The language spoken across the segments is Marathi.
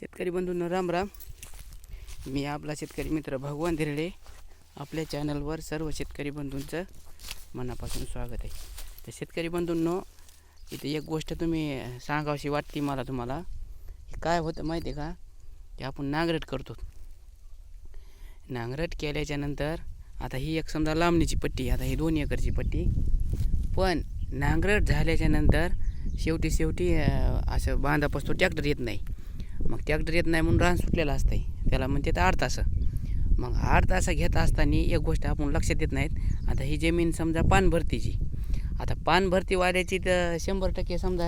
शेतकरी बंधूंनो राम राम. मी आपला शेतकरी मित्र भगवान धिरडे. आपल्या चॅनलवर सर्व शेतकरी बंधूंचं मनापासून स्वागत आहे. तर शेतकरी बंधूंनो इथे एक गोष्ट तुम्ही सांगावशी वाटते मला तुम्हाला. हे काय होतं माहिती आहे का? की आपण नांगरट करतो. नांगरट केल्याच्यानंतर आता ही एक समजा लांबणीची पट्टी आता ही दोन एकरची पट्टी. पण नांगरट झाल्याच्यानंतर शेवटी शेवटी असं बांधापासून ट्रॅक्टर येत नाही. मग ट्रॅक्टर येत नाही म्हणून रान सुटलेलं आहे त्याला म्हणते तर आठ तास. मग आठ तास घेत असताना एक गोष्ट आपण लक्षात येत नाहीत. आता ही जमीन समजा पान भरतीची. आता पानभरती वाऱ्याची तर शंभर टक्के समजा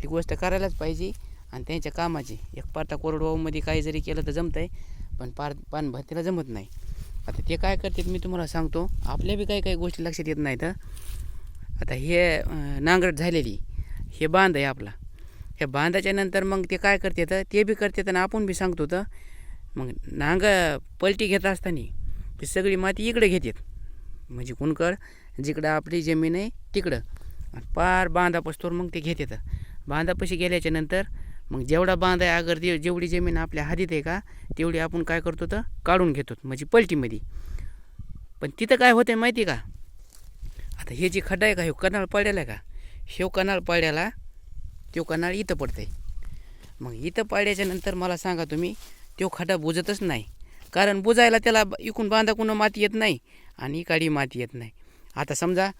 ही गोष्ट करायलाच पाहिजे आणि त्यांच्या कामाची. एक पारता कोरडवाऊमध्ये काही जरी केलं तर जमतं आहे पण पार पान भरतीला जमत नाही. आता ते काय करतात मी तुम्हाला सांगतो. आपल्या बी काही काही गोष्टी लक्षात येत नाहीत. आता हे नांगरट झालेली. हे बांध आहे आपला. हे बांधाच्या नंतर मग ते काय करते तर ते बी करते आणि आपण बी सांगतो तर मग नांग पलटी घेत असताना ती सगळी माती इकडे घेतात. म्हणजे कुणकड जिकडं आपली जमीन आहे तिकडं. पार बांधापासून मग ते घेतात. बांधापाशी गेल्याच्यानंतर मग जेवढा बांध आहे अगर जे जेवढी जमीन आपल्या हातीत आहे का तेवढी आपण काय करतो तर काढून घेतो. म्हणजे पलटीमध्ये. पण तिथं काय होतं माहिती का? आता हे जे खड्डा आहे का हे कनाळ पडलेला आहे का? हे कनाळ पडल्याला तो कनाळ इथं पडतं आहे मग इथं पाडल्याच्यानंतर मला सांगा तुम्ही तो खड्डा बुजतच नाही. कारण बुजायला त्याला इकून बांधाकून माती येत नाही आणि इकाडी माती येत नाही. आता समजा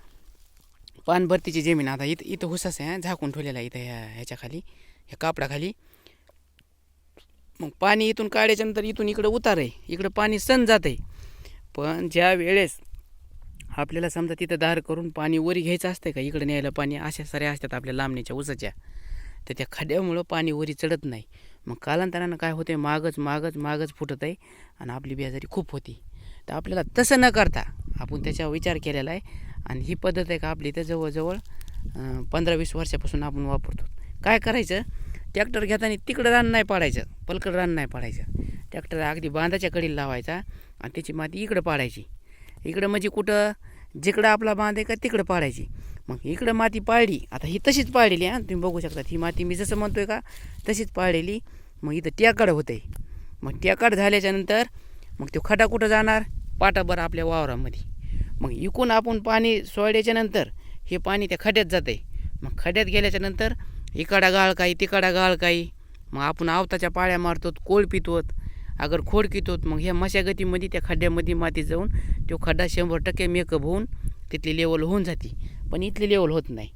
पानभरतीची जमीन आता इथं इथं हुसास आहे झाकून ठेवलेला आहे इथं ह्या ह्याच्याखाली ह्या कापडाखाली. मग पाणी इथून काढायच्यानंतर इथून इकडं उतार आहे इकडं पाणी सण जात आहे पण ज्या वेळेस आपल्याला समजा तिथं दार करून पाणी वरी घ्यायचं असतं का? इकडे न्यायला पाणी अशा साऱ्या असतात आपल्या लांबणीच्या उसाच्या तर त्या खड्ड्यामुळं पाणी वरी चढत नाही. मग कालांतरानं काय होते मागच मागच मागच फुटत आहे आणि आपली बेजारी खूप होती. तर आपल्याला तसं न करता आपण त्याच्यावर विचार केलेला आहे आणि ही पद्धत आहे का आपली तर जवळजवळ पंधरा वीस वर्षापासून आपण वापरतो. काय करायचं? ट्रॅक्टर घेताना तिकडं रान नाही पाडायचं पलकड रान नाही पाडायचं. ट्रॅक्टर अगदी बांधाच्या कडीला लावायचा आणि त्याची माती इकडं पाडायची. इकडं म्हणजे कुठं? जिकडं आपला बांध आहे का तिकडं पाडायची. मग इकडं माती पाळली आता ही तशीच पाळलेली आहे तुम्ही बघू शकता ही माती मी जसं म्हणतोय का तशीच पाळलेली मग इथं ट्याकाड होते. मग ट्याकाड झाल्याच्यानंतर मग तो खडा कुठं जाणार? पाटाभर आपल्या वावरामध्ये. मग इकून आपण पाणी सोडल्याच्यानंतर हे पाणी त्या खड्यात जाते मग खड्यात गेल्याच्यानंतर इकडा गाळ काही तिकडा गाळ काही. मग आपण आवताच्या पाळ्या मारतो कोळ पितोत. अगर खोड पितोत मग ह्या मशागतीमध्ये त्या खड्ड्यामध्ये माती जाऊन तो खड्डा शंभर टक्के मेकअप होऊन तिथली लेवल होऊन जाते. पण इथली लेवल होत नाही.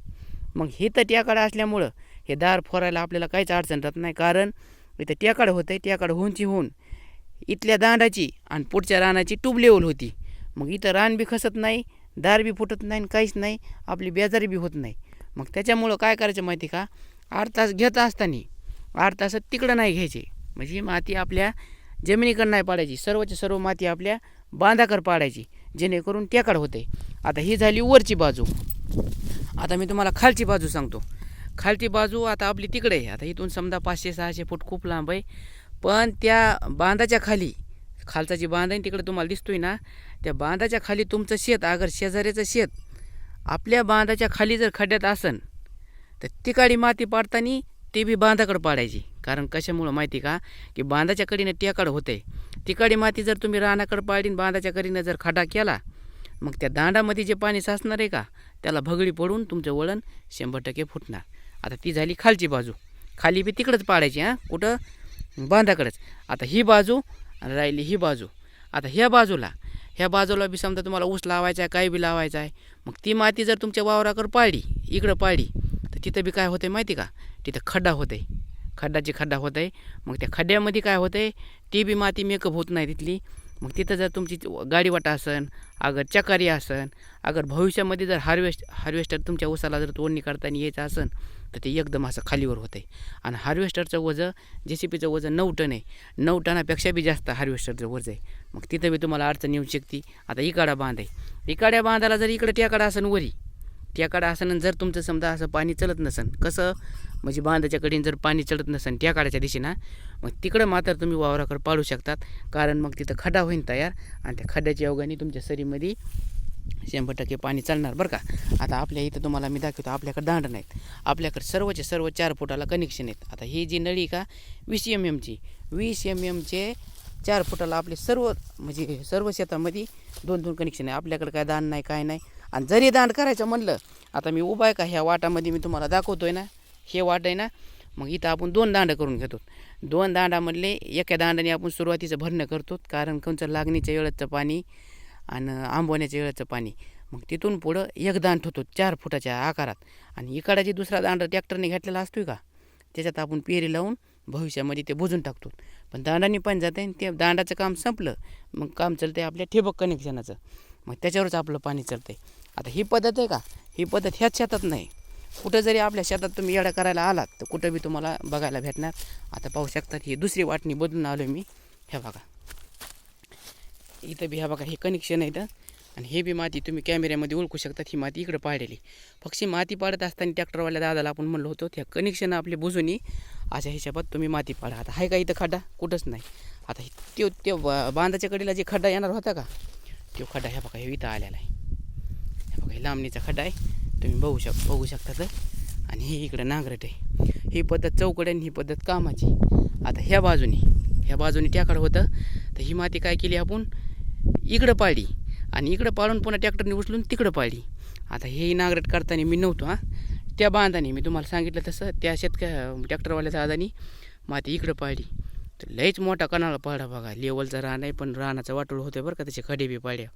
मग हे तर ट्याकडं असल्यामुळं हे दार फोरायला आपल्याला काहीच अडचण राहत नाही. कारण इथं ट्याकडं होतं आहे ट्याकडं होऊनची होऊन इथल्या दांडाची आणि पुढच्या रानाची टूब लेवल होती. मग इथं रान बी खसत नाही दार बी फुटत नाही आणि काहीच नाही आपली बेजारी बी होत नाही. मग त्याच्यामुळं काय करायचं माहिती का? आठ तास घेत असताना आठ तासात तिकडं नाही घ्यायचे. म्हणजे ही माती आपल्या जमिनीकडं नाही पाडायची. सर्वच्या सर्व माती आपल्या बांधाकर पाडायची. जेणेकरून टेकाड होते. आता ही झाली वरची बाजू. आता मी तुम्हाला खालची बाजू सांगतो. खालची बाजू आता आपली तिकडे आहे. आता इथून समजा पाचशे सहाशे फूट खूप लांब आहे. पण त्या बांधाच्या खाली खालचा जी बांध आहे तिकडे तुम्हाला दिसतोय ना त्या बांधाच्या खाली तुमचं शेत अगर शेजाऱ्याचं शेत आपल्या बांधाच्या खाली जर खड्ड्यात असन तर तिकाडी माती पाडताना ती बी बांधाकडं पाडायची. कारण कशामुळं माहिती का? की बांधाच्या कडीनं टेकाड होते. तिकाडी माती जर तुम्ही रानाकडं पाडीन बांधाच्या कडीनं जर खड्डा केला मग त्या दांडामध्ये जे पाणी साचणार आहे का? त्याला भगडी पडून तुमचं वळण शंभर टक्के फुटणार. आता ती झाली खालची बाजू. खाली बी तिकडंच पाडायची हां? कुठं? बांधाकडंच. आता ही बाजू आणि राहिली ही बाजू. आता ह्या बाजूला ह्या बाजूला बी समजा तुम्हाला ऊस लावायचा आहे काही बी लावायचं आहे मग ती माती जर तुमच्या वावराकडं पाळली इकडं पाळली तर तिथं बी काय होतं माहिती का? तिथं खड्डा होते आहे खड्डाची खड्डा होत आहे मग त्या खड्ड्यामध्ये काय होतं आहे ती बी माती मेकअप होत नाही तिथली. मग तिथं जर तुमची गाडीवाटा असन अगर चकारी असन अगर भविष्यामध्ये जर हार्वेस्ट हार्वेस्टर तुमच्या उसाला जर तोडणी करताना यायचं असन तर ते एकदम असं खालीवर होतं आहे आणि हार्वेस्टरचं वजन जे सी पीचं वजन नऊ टन आहे. नऊ टनापेक्षा बी जास्त हार्वेस्टरचं वजन आहे. मग तिथं बी तुम्हाला अडचण येऊ शकते. आता इकाडा बांध आहे. इकाड्या बांधाला जर इकडे ट्याकडा असन वरी ट्याकडा असं जर तुमचं समजा असं पाणी चलत नसन कसं? म्हणजे बांधाच्या कडीन जर पाणी चढत नसन ट्याकाडाच्या दिशेनं मग तिकडं मात्र तुम्ही वावराकडे पाडू शकतात. कारण मग तिथं खड्डा होईन तयार आणि त्या खड्ड्याच्या योगाने तुमच्या सरीमध्ये शंभर टक्के पाणी चालणार बरं का? आता आपल्या इथं तुम्हाला मी दाखवतो आपल्याकडे दांड नाहीत. आपल्याकडे सर्वचे सर्व चार फुटाला कनेक्शन आहेत. आता ही जी नळी का? वीस एम एमची वीस एम एमचे चार फुटाला आपले सर्व म्हणजे सर्व शेतामध्ये दोन दोन कनेक्शन आहे. आपल्याकडे काय दांड नाही काय नाही. आणि जरी दांड करायचं म्हणलं आता मी उभा आहे का? ह्या वाटामध्ये मी तुम्हाला दाखवतोय ना. हे वाट आहे ना मग इथं आपण दोन दांड करून घेतो. दोन दांडामधले एका दांडाने आपण सुरुवातीचं भरणं करतो कारण कोणचं लागणीच्या वेळेचं पाणी आणि आंबवण्याच्या वेळेचं पाणी. मग तिथून पुढं एक दांड ठेवतो चार फुटाच्या आकारात. आणि इकडचा दुसरा दांड ट्रॅक्टरने घेतलेला असतोय का? त्याच्यात आपण पेरी लावून भविष्यामध्ये ते बुजून टाकतो. पण दांडाने पण जाते आणि ते दांडाचं काम संपलं मग काम चालतं आहे आपल्या ठिबक कनेक्शनाचं. मग त्याच्यावरच आपलं पाणी चढतं आहे आता ही पद्धत आहे का? ही पद्धत ह्याच शेतात नाही. कुठं जरी आपल्या शेतात तुम्ही येडा करायला आलात तर कुठं बी तुम्हाला बघायला भेटणार. आता पाहू शकतात ही दुसरी वाटणी बदलून आलो मी. ह्या बघा. इथं बी ह्या बघा हे कनेक्शन आहे इथं. आणि हे बी माती तुम्ही कॅमेऱ्यामध्ये ओळखू शकतात ही माती इकडं पाडलेली. पक्षी माती पाडत असताना ट्रॅक्टरवाल्या दादाला आपण म्हणलो होतो त्या कनेक्शन आपले बुजूनी अशा हिशोबात तुम्ही माती पाडा. आता आहे का इथं खड्डा? कुठंच नाही. आता हे बांधाच्या कडेला जे खड्डा येणार होता का? तो खड्डा ह्या बघा हे इथं आलेला आहे. हे बघा हे लांबणीचा खड्डा आहे. तुम्ही बघू शक बघू शकता तर. आणि हे इकडं नांगरट आहे. ही पद्धत चौकड आणि ही पद्धत कामाची आता ह्या बाजूने ह्या बाजूने ट्याकड होतं. तर ही माती काय केली आपण? इकडं पाळली. आणि इकडं पाळून पुन्हा ट्रॅक्टरने उचलून तिकडं पाळली. आता हे नांगरट करताना मी नव्हतो हां. त्या बांधाने मी तुम्हाला सांगितलं तसं त्या शेतक ट्रॅक्टरवाल्या आदानी माती इकडं पाळली. तर लईच मोठा कणाला पाडा बघा. लेवलचा रान आहे पण रानाचं वाटोळ होतं बरं का त्याचे खडे बी पाड्या.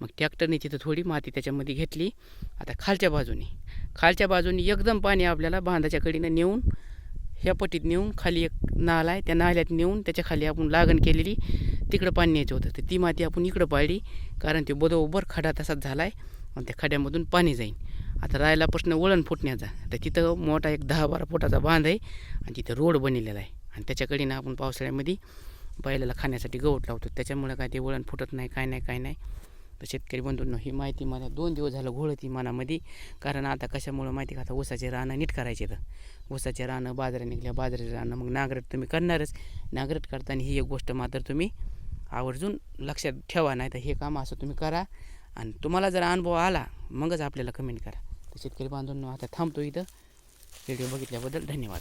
मग ट्रॅक्टरने तिथं थोडी माती त्याच्यामध्ये घेतली. आता खालच्या बाजूने. खालच्या बाजूने एकदम पाणी आपल्याला बांधाच्या कडीनं नेऊन ह्या पट्टीत नेऊन खाली एक नाला आहे त्या नाल्यात नेऊन त्याच्याखाली आपण लागण केलेली. तिकडं पाणी न्यायचं होतं. तर ती माती आपण इकडं पाळली कारण ते बरोबर खडा तसाच झाला आहे आणि त्या खड्यामधून पाणी जाईल आता राहिला प्रश्न वळण फुटण्याचा. तर तिथं मोठा एक दहा बारा फुटाचा बांध आहे आणि तिथं रोड बनलेला आहे. आणि त्याच्याकडे ना आपण पावसाळ्यामध्ये बैलाला खाण्यासाठी गवत लावतो. त्याच्यामुळे काय ते वळण फुटत नाही काय नाही काय नाही. तर शेतकरी बंधूंनो ही माहिती मला दोन दिवस झालं घोळती मनामध्ये. कारण आता कशामुळं माहिती का? आता ऊसाचे रानं नीट करायचे तर ऊसाचे रानं बाजारात निघल्या बाजाराचे रानं मग नांगरट तुम्ही करणारच. नांगरट करताना ही एक गोष्ट मात्र तुम्ही आवर्जून लक्षात ठेवा नाही तर हे काम असं तुम्ही करा. आणि तुम्हाला जर अनुभव आला मगच आपल्याला कमेंट करा. तर शेतकरी बांधूंनो आता थांबतो इथं. व्हिडिओ बघितल्याबद्दल धन्यवाद.